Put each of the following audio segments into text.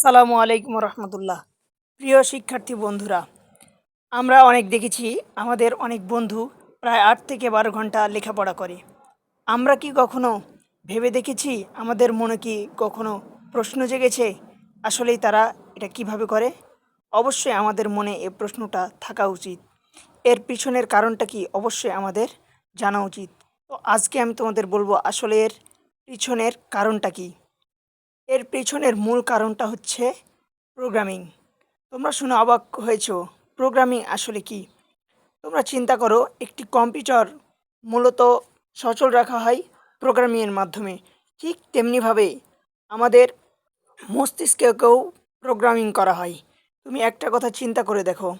আসসালামু আলাইকুম রহমতুল্লাহ। প্রিয় শিক্ষার্থী বন্ধুরা, আমরা অনেক দেখেছি, আমাদের অনেক বন্ধু প্রায় আট থেকে বারো ঘণ্টা লেখাপড়া করে। আমরা কি কখনো ভেবে দেখেছি, আমাদের মনে কি কখনো প্রশ্ন জেগেছে, আসলেই তারা এটা কীভাবে করে? অবশ্যই আমাদের মনে এ প্রশ্নটা থাকা উচিত। এর পিছনের কারণটা কি অবশ্যই আমাদের জানা উচিত। তো আজকে আমি তোমাদের বলব আসলে এর পিছনের কারণটা কী? এর পেছনের মূল কারণটা হচ্ছে প্রোগ্রামিং তোমরা শুনে অবাক হয়েছো প্রোগ্রামিং আসলে কি? তোমরা চিন্তা করো, একটি কম্পিউটার মূলত সচল রাখা হয় প্রোগ্রামিংয়ের মাধ্যমে। ঠিক তেমনিভাবে আমাদের মস্তিষ্ককেও প্রোগ্রামিং করা হয়। তুমি একটা কথা চিন্তা করে দেখো,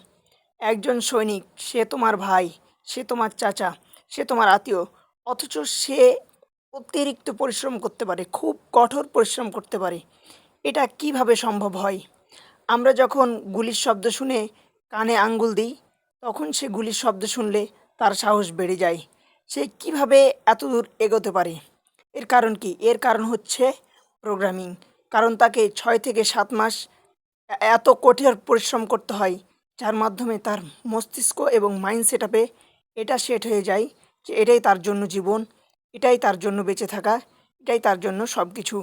একজন সৈনিক, সে তোমার ভাই, সে তোমার চাচা, সে তোমার আত্মীয়, অথচ সে অতিরিক্ত পরিশ্রম করতে পারে, খুব কঠোর পরিশ্রম করতে পারে। এটা কীভাবে সম্ভব হয়? আমরা যখন গুলির শব্দ শুনে কানে আঙ্গুল দিই, তখন সে গুলির শব্দ শুনলে তার সাহস বেড়ে যায়। সে কীভাবে এত দূর এগোতে পারে? এর কারণ কি? এর কারণ হচ্ছে প্রোগ্রামিং কারণ তাকে ছয় থেকে সাত মাস এত কঠোর পরিশ্রম করতে হয়, যার মাধ্যমে তার মস্তিষ্ক এবং মাইন্ড সেট আপে এটা সেট হয়ে যায় যে এটাই তার জন্য জীবন। এটাই তার জন্য বেঁচে থাকা, এটাই তার জন্য সব কিছু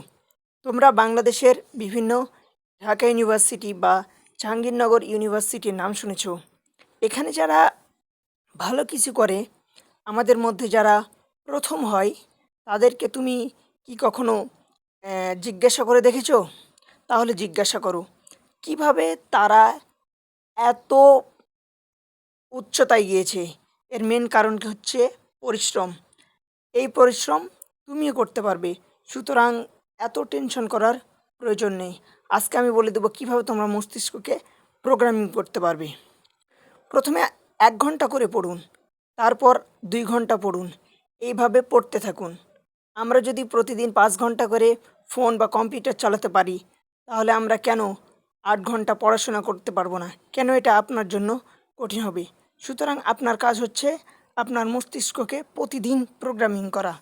তোমরা বাংলাদেশের বিভিন্ন ঢাকা ইউনিভার্সিটি বা জাহাঙ্গীরনগর ইউনিভার্সিটির নাম শুনেছ। এখানে যারা ভালো কিছু করে, আমাদের মধ্যে যারা প্রথম হয়, তাদেরকে তুমি কি কখনো জিজ্ঞাসা করে দেখেছ? তাহলে জিজ্ঞাসা করো, কীভাবে তারা এত উচ্চতায় গিয়েছে? এর মেন কারণ হচ্ছে পরিশ্রম। এই পরিশ্রম তুমিও করতে পারবে। সুতরাং এত টেনশন করার প্রয়োজন নেই। আজকে আমি বলে দেবো কীভাবে তোমরা মস্তিষ্ককে প্রোগ্রামিং করতে পারবে। প্রথমে এক ঘণ্টা করে পড়ুন, তারপর দুই ঘণ্টা পড়ুন, এইভাবে পড়তে থাকুন। আমরা যদি প্রতিদিন পাঁচ ঘণ্টা করে ফোন বা কম্পিউটার চালাতে পারি, তাহলে আমরা কেন আট ঘণ্টা পড়াশোনা করতে পারব না? কেন এটা আপনার জন্য কঠিন হবে? সুতরাং আপনার কাজ হচ্ছে আপনার মস্তিষ্ককে প্রতিদিন প্রোগ্রামিং করা।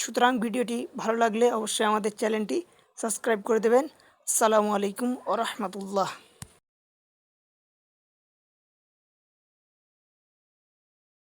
সুতরাং ভিডিওটি ভালো লাগলে অবশ্যই আমাদের চ্যানেলটি সাবস্ক্রাইব করে দেবেন। সালামু আলাইকুম ও রহমতুল্লাহ।